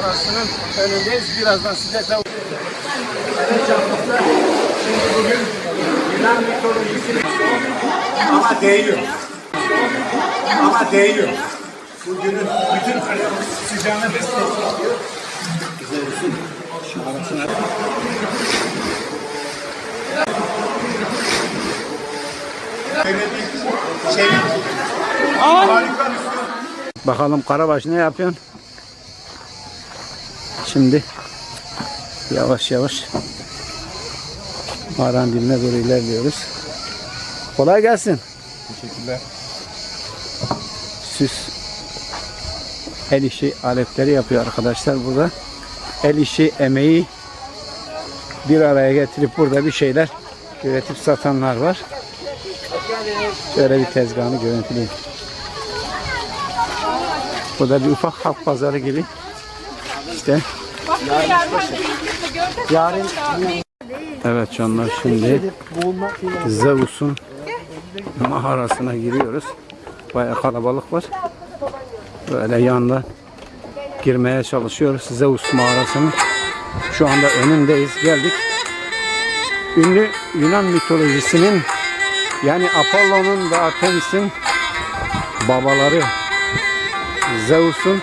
mağarasının önündeyiz. Birazdan size de. Şimdi bugün Yunan mitolojisini ama değiyor. Ama değiyor. Bugünün bütün sıcağını arasına Böyle bir çelik. Harika bir su. Bakalım Karabaş ne yapıyorsun? Şimdi yavaş yavaş mağaranın dibine doğru ilerliyoruz. Kolay gelsin. Teşekkürler. Süs el işi aletleri yapıyor arkadaşlar burada. El işi emeği bir araya getirip burada bir şeyler üretip satanlar var. Şöyle bir tezgahını görüntüleyeyim. Burada bir ufak halk pazarı gibi. İşte Yarın Evet canlar şimdi Zeus'un mağarasına giriyoruz. Bayağı kalabalık var. Böyle yandan girmeye çalışıyoruz. Zeus mağarasının şu anda önündeyiz. Geldik. Ünlü Yunan mitolojisinin yani Apollo'nun ve Artemis'in babaları Zeus'un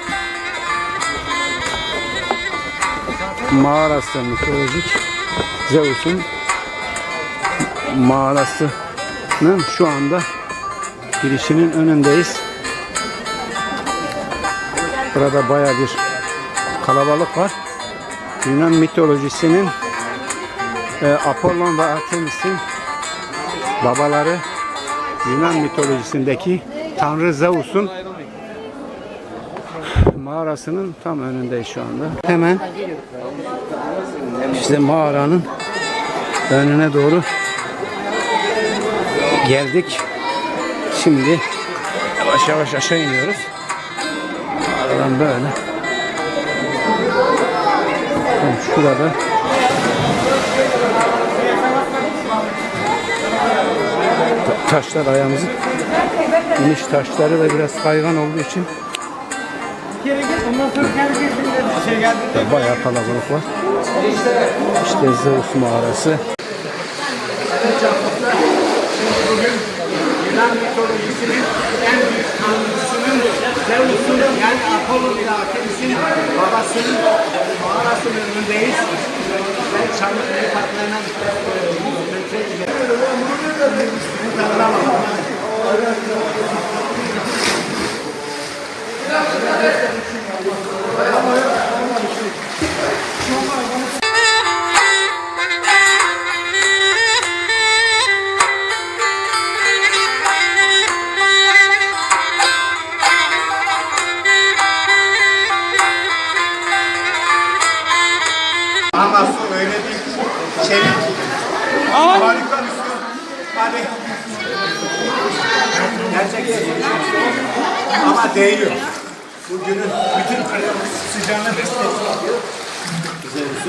mağarası mitolojik Zeus'un mağarasının şu anda girişinin önündeyiz. Burada baya bir kalabalık var. Yunan mitolojisinin e, Apollon ve Artemis'in babaları Yunan mitolojisindeki Tanrı Zeus'un mağarasının tam önündeyiz şu anda. Hemen işte mağaranın önüne doğru geldik. Şimdi yavaş yavaş aşağı iniyoruz. Mağaradan böyle. Tam şurada ta- taşlar ayağımızın iniş taşları da biraz kaygan olduğu için bayağı kalabalık var. İşte Zeus mağarası. Yunan mitolojisinin en büyük tanrısının Zeus'un yani Apollon ile Artemis'in babasının mağarasının önündeyiz. Çamlıkaya Parkları'na 100 metre. Tanınamadım. Ama su öyle bir çelik. Harika bir su. Hani gerçekten ama değiyor. Bugünün bütün sıcağını besliyor. Güzel bir